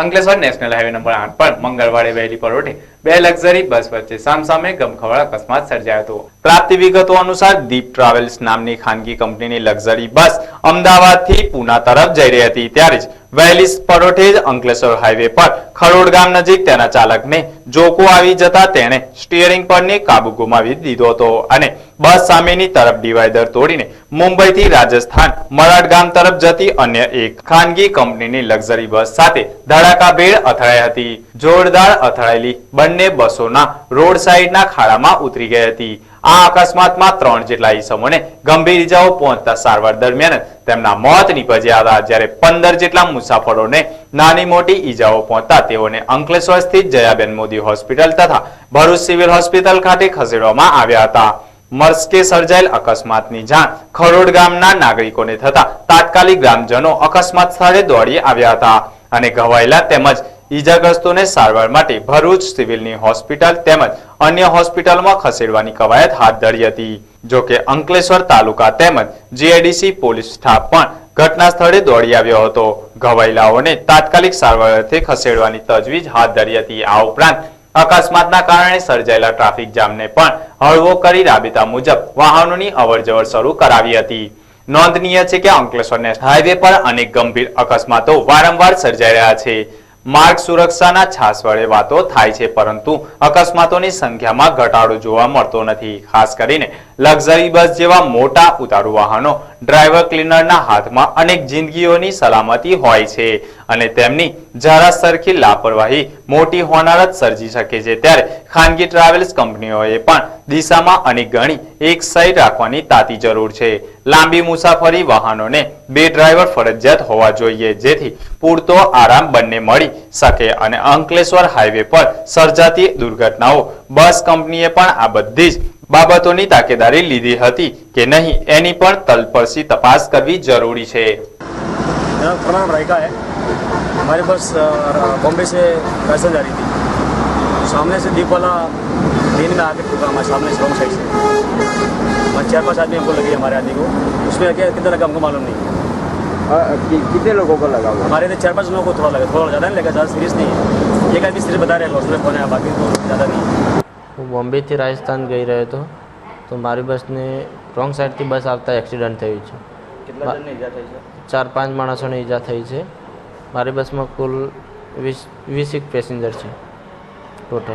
Ankleshwar national highway number આઠ પર મંગળવારે વહેલી પરોઢે બે લક્ઝરી બસ વચ્ચે સામસામે ગમખવાળ અકસ્માત સર્જાયો હતો. પ્રાપ્ત વિગતો અનુસાર દીપ ટ્રાવેલ્સ નામની ખાનગી કંપનીની લક્ઝરી બસ અમદાવાદથી પુના તરફ જઈ રહી હતી. ત્યારે જ વહેલી પરોઠે જ અંકલેશ્વર હાઈવે પર ખરોડ ગામ નજીક તેના ચાલકને જોકો આવી જતા તેણે સ્ટીયરિંગ પરને કાબુ ગુમાવી દીધો હતો અને બસ સામેની તરફ ડિવાઈડર તોડીને મુંબઈથી રાજસ્થાન, મરાઠ ગામ તરફ જતી અન્ય એક ખાનગી કંપનીની લક્ઝરી બસ સાથે ધડાકાભેર અથડાઈ હતી. જોરદાર અથડાયેલી બંને બસોના રોડ સાઈડના ખાડામાં ઉતરી ગઈ હતી. આ અકસ્માતમાં ત્રણ જેટલા ઈસમોને ગંભીર ઈજાઓ પહોંચતા સારવાર દરમિયાન તેમના મોત નીપજ્યા હતા જ્યારે પંદર જેટલા મુસાફરોને નાની મોટી ઈજાઓ પહોંચતા તેઓને અંકલેશ્વર સ્થિત જયાબેન મોદી હોસ્પિટલ તથા ભરૂચ સિવિલ હોસ્પિટલ ખાતે ખસેડવામાં આવ્યા હતા. મર્સ્કે સર્જાયેલ અકસ્માતની જાણ ખરોડ ગામના નાગરિકોને થતા તાત્કાલિક ગ્રામજનો અકસ્માત સ્થળે દોડી આવ્યા હતા અને ઘવાયેલા તેમજ ઈજાગ્રસ્તોને સારવાર માટે ભરૂચ સિવિલની હોસ્પિટલ તેમજ અન્ય હોસ્પિટલમાં ખસેડવાની કવાયત હાથ ધરી હતી. જો કે અંકલેશ્વર તાલુકા તેમજ જીઆઈડીસી પોલીસ સ્ટાફ પણ ઘટના સ્થળે દોડી આવ્યો હતો. ઘવાયેલાઓને તાત્કાલિક સારવાર અર્થે ખસેડવાની તજવીજ હાથ ધરી હતી. આ ઉપરાંત અકસ્માતના કારણે સર્જાયેલા ટ્રાફિક જામને પણ હળવો કરી રાબેતા મુજબ વાહનોની અવરજવર શરૂ કરાવી હતી. નોંધનીય છે કે અંકલેશ્વર નેશનલ હાઈવે પર અનેક ગંભીર અકસ્માતો વારંવાર સર્જાઈ રહ્યા છે. માર્ગ સુરક્ષાના છાસ વડે વાતો થાય છે, પરંતુ અકસ્માતોની સંખ્યામાં ઘટાડો જોવા મળતો નથી. ખાસ કરીને લક્ઝરી બસ જેવા મોટા ઉતારુ વાહનો ડ્રાઈવર ક્લીનરના હાથમાં અનેક જિંદગીઓની સલામતી હોય છે અને તેમની જરા સરખી લાપરવાહી મોટી હોનારત સર્જી શકે છે. ત્યારે ખાનગી ટ્રાવેલ્સ કંપનીઓએ પણ દિશામાં અનેક ગણી એક સાઈડ રાખવાની તાતી જરૂર છે. લાંબી મુસાફરી વાહનોને બે ડ્રાઈવર ફરજિયાત હોવા જોઈએ, જેથી પૂરતો આરામ બંને મળી શકે અને અંકલેશ્વર હાઈવે પર સર્જાતી દુર્ઘટનાઓ બસ કંપનીએ પણ આ બધી જ બાબતોની તાકેદારી લીધી હતી કે નહીં એની પણ તલપરસી તપાસ કરવી જરૂરી છે मेरा प्रणाम रायका है हमारी बस अ, बॉम्बे से राजस्थान जा रही थी सामने से दीप वाला लेन में आके ठुका हमारे सामने से रॉन्ग साइड से वहाँ चार पांच आदमी हमको लगे हमारे आदमी को उसमें क्या कितना लगा हमको मालूम नहीं अ, कि- कितने लोगों को लगा हुआ हमारे इधर चार पांच लोगों को थोड़ा लगा थोड़ा ज़्यादा नहीं लगा ज़्यादा सीरियस नहीं है एक आदमी सीरियस बता रहे हैं हॉस्पिटल फोन है बाकी तो ज़्यादा नहीं है હું બોમ્બેથી રાજસ્થાન ગઈ રહ્યો હતો. તો મારી બસને રોંગ સાઈડથી બસ આવતા એક્સિડન્ટ થયું છે. થઈ છે? ચાર પાંચ માણસોને ઈજા થઈ છે. મારી બસમાં કુલ વીસ વીસ એક પેસેન્જર છે. ટોટલ